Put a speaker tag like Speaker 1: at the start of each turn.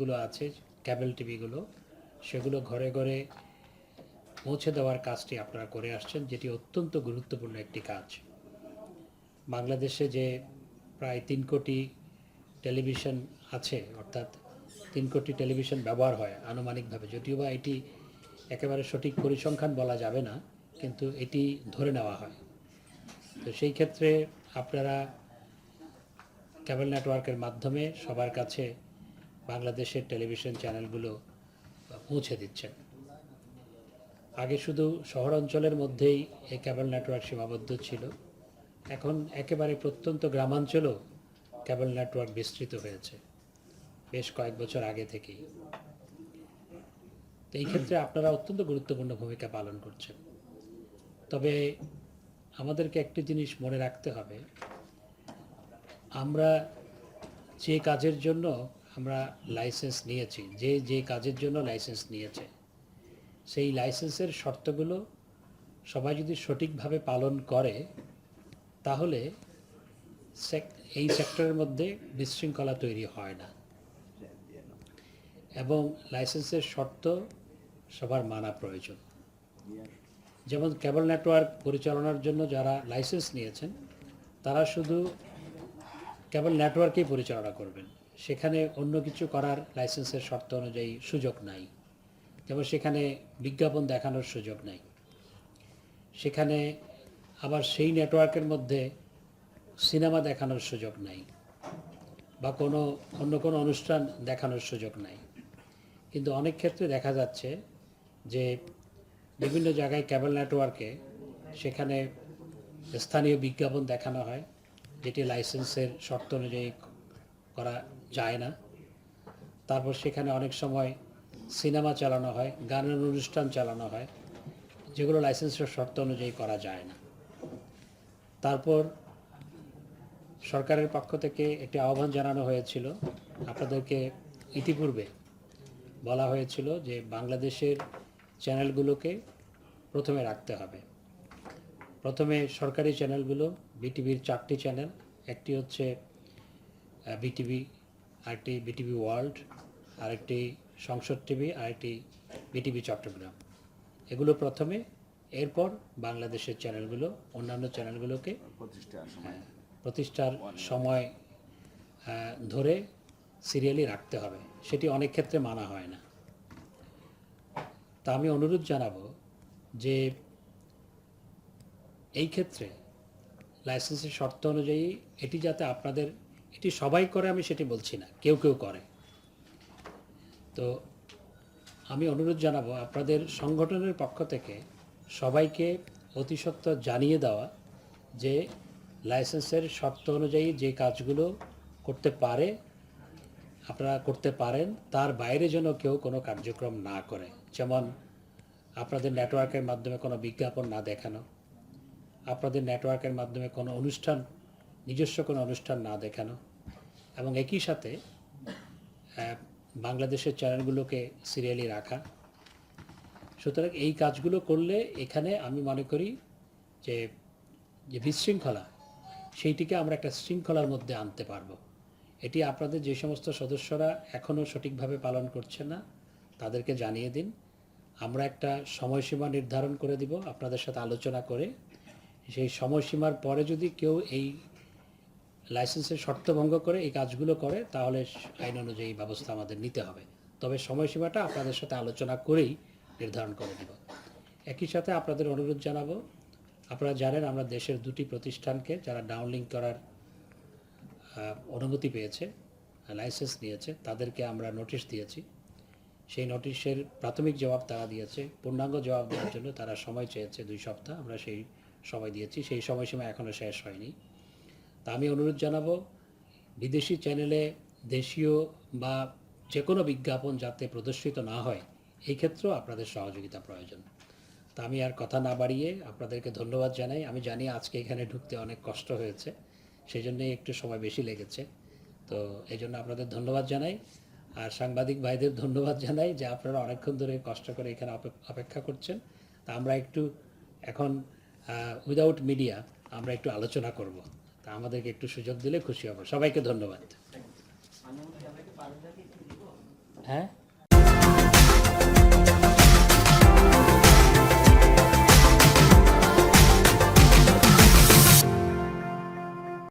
Speaker 1: গুলো আছে ক্যাবেল টিভিগুলো সেগুলো ঘরে ঘরে পৌঁছে দেওয়ার কাজটি আপনারা করে আসছেন, যেটি অত্যন্ত গুরুত্বপূর্ণ একটি কাজ। বাংলাদেশে যে প্রায় তিন কোটি টেলিভিশন আছে, অর্থাৎ তিন কোটি টেলিভিশন ব্যবহার হয় আনুমানিকভাবে, যদিও বা এটি একেবারে সঠিক পরিসংখ্যান বলা যাবে না, কিন্তু এটি ধরে নেওয়া হয়। তো সেই ক্ষেত্রে আপনারা কেবল নেটওয়ার্কের মাধ্যমে সবার কাছে বাংলাদেশের টেলিভিশন চ্যানেলগুলো পৌঁছে দিচ্ছেন। আগে শুধু শহর অঞ্চলের মধ্যেই এই কেবল নেটওয়ার্ক সীমাবদ্ধ ছিল। এখন একেবারে প্রত্যন্ত গ্রামাঞ্চলেও কেবল নেটওয়ার্ক বিস্তৃত হয়েছে, বেশ কয়েক বছর আগে থেকেই। তো এই ক্ষেত্রে আপনারা অত্যন্ত গুরুত্বপূর্ণ ভূমিকা পালন করছেন। তবে আমাদেরকে একটি জিনিস মনে রাখতে হবে। আমরা যে কাজের জন্য আমরা লাইসেন্স নিয়েছি, যে যে কাজের জন্য লাইসেন্স নিয়েছে, সেই লাইসেন্সের শর্তগুলো সবাই যদি সঠিকভাবে পালন করে, তাহলে এই সেক্টরের মধ্যে বিশৃঙ্খলা তৈরি হয় না। এবং লাইসেন্সের শর্ত সবার মানা প্রয়োজন। যেমন কেবল নেটওয়ার্ক পরিচালনার জন্য যারা লাইসেন্স নিয়েছেন, তারা শুধু কেবল নেটওয়ার্কেই পরিচালনা করবেন। সেখানে অন্য কিছু করার লাইসেন্সের শর্ত অনুযায়ী সুযোগ নাই। যেমন সেখানে বিজ্ঞাপন দেখানোর সুযোগ নাই। সেখানে আবার সেই নেটওয়ার্কের মধ্যে সিনেমা দেখানোর সুযোগ নাই বা কোনো, অন্য কোনো অনুষ্ঠান দেখানোর সুযোগ নাই। কিন্তু অনেক ক্ষেত্রে দেখা যাচ্ছে যে বিভিন্ন জায়গায় কেবল নেটওয়ার্কে সেখানে স্থানীয় বিজ্ঞাপন দেখানো হয়, যেটি লাইসেন্সের শর্ত অনুযায়ী করা যায় না। তারপর সেখানে অনেক সময় সিনেমা চালানো হয়, গানের অনুষ্ঠান চালানো হয়, যেগুলো লাইসেন্সের শর্ত অনুযায়ী করা যায় না। তারপর সরকারের পক্ষ থেকে একটি আহ্বান জানানো হয়েছিল, আপনাদেরকে ইতিপূর্বে বলা হয়েছিল যে বাংলাদেশের চ্যানেলগুলোকে প্রথমে রাখতে হবে। প্রথমে সরকারি চ্যানেলগুলো, বিটিভির চারটি চ্যানেল, একটি হচ্ছে বিটিভি আরেকটি বিটিভি ওয়ার্ল্ড আরেকটি সংসদ টিভি আরেকটি বিটিভি চট্টগ্রাম। এগুলো প্রথমে এরপর বাংলাদেশের চ্যানেলগুলো অন্যান্য চ্যানেলগুলোকে
Speaker 2: প্রতিষ্ঠার সময়।
Speaker 1: প্রতিষ্ঠার সময় ধরে সিরিয়ালি রাখতে হবে। সেটি অনেক ক্ষেত্রে মানা হয় না। তা আমি অনুরোধ জানাব যে এই ক্ষেত্রে লাইসেন্সের শর্ত অনুযায়ী এটি যাতে আপনাদের এটি সবাই করে, আমি সেটি বলছি না। কেউ কেউ করে। তো আমি অনুরোধ জানাব, আপনাদের সংগঠনের পক্ষ থেকে সবাইকে অতি সত্ত্বর জানিয়ে দেওয়া যে লাইসেন্সের শর্ত অনুযায়ী যে কাজগুলো করতে পারে, আপনারা করতে পারেন, তার বাইরে যেন কেউ কোনো কার্যক্রম না করে। যেমন আপনাদের নেটওয়ার্কের মাধ্যমে কোনো বিজ্ঞাপন না দেখানো, আপনাদের নেটওয়ার্কের মাধ্যমে কোনো অনুষ্ঠান নিজস্ব কোনো অনুষ্ঠান না দেখানো এবং একই সাথে বাংলাদেশের চ্যানেলগুলোকে সিরিয়ালি রাখা। সুতরাং এই কাজগুলো করলে এখানে আমি মনে করি যে যে বিশৃঙ্খলা, সেইটিকে আমরা একটা শৃঙ্খলার মধ্যে আনতে পারব। এটি আপনাদের যে সমস্ত সদস্যরা এখনও সঠিকভাবে পালন করছে না, তাদেরকে জানিয়ে দিন। আমরা একটা সময়সীমা নির্ধারণ করে দিব আপনাদের সাথে আলোচনা করে। সেই সময়সীমার পরে যদি কেউ এই লাইসেন্সের শর্ত ভঙ্গ করে এই কাজগুলো করে, তাহলে আইন অনুযায়ী ব্যবস্থা আমাদের নিতে হবে। তবে সময়সীমাটা আপনাদের সাথে আলোচনা করেই নির্ধারণ করে দিব একই সাথে আপনাদের অনুরোধ জানাব, আপনারা জানেন আমরা দেশের দুটি প্রতিষ্ঠানকে যারা ডাউনলিঙ্ক করার অনুমতি পেয়েছে লাইসেন্স নিয়েছে, তাদেরকে আমরা নোটিশ দিয়েছি। সেই নোটিশের প্রাথমিক জবাব তারা দিয়েছে, পূর্ণাঙ্গ জবাব দেওয়ার জন্য তারা সময় চেয়েছে দুই সপ্তাহ, আমরা সেই সময় দিয়েছি, সেই সময়সীমা এখনও শেষ হয়নি। তা আমি অনুরোধ জানাব, বিদেশি চ্যানেলে দেশীয় বা যে কোনো বিজ্ঞাপন যাতে প্রদর্শিত না হয়, এই ক্ষেত্রেও আপনাদের সহযোগিতা প্রয়োজন। তা আমি আর কথা না বাড়িয়ে আপনাদেরকে ধন্যবাদ জানাই। আমি জানি আজকে এখানে ঢুকতে অনেক কষ্ট হয়েছে সেই জন্যই একটু সময় বেশি লেগেছে। তো এই জন্য আপনাদের ধন্যবাদ জানাই। আর সাংবাদিক ভাইদের ধন্যবাদ জানাই যে আপনারা অনেকক্ষণ ধরে কষ্ট করে এখানে অপেক্ষা করছেন। তা আমরা একটু এখন উইদাউট মিডিয়া আমরা একটু আলোচনা করব। তা আমাদেরকে একটু সুযোগ দিলে খুশি হব। সবাইকে ধন্যবাদ। হ্যাঁ?